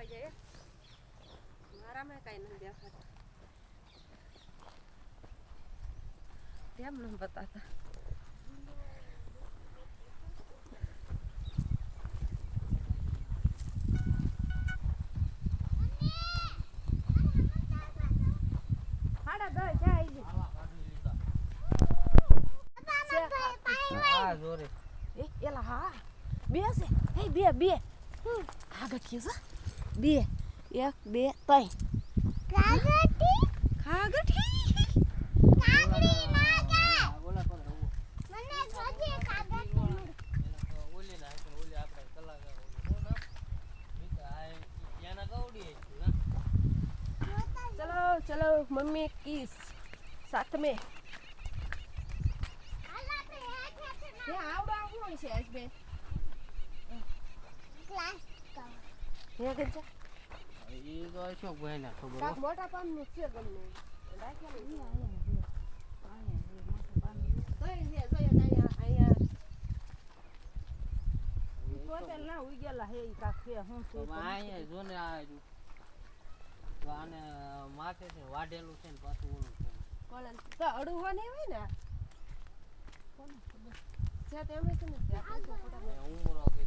દેખાવા જાય મારામાં કઈ નથી દેખાતા. કેમ ન બતાતા Bia, Bia. Hum. Ah, aqui, ó. બે એક બે ત્રણ. કાગટી કાગટી કાગડી નાગા બોલા પર મને જોજે કાગટી ના ઓલે આપણે ના મિત્ર આ ચલો મમ્મી કિસ. સાથ મે આવડો આવું છે હસબેન્ડ હે તો ખબર કાક. મોટા નું છે ગમે રાખેલું રહ્યું. તો આને માથે છે વાઢેલું છે ને પાછું ઓલું છે કોણ તો અડું હોય ને ને છે તેમ છે ને એ ઉમરો કે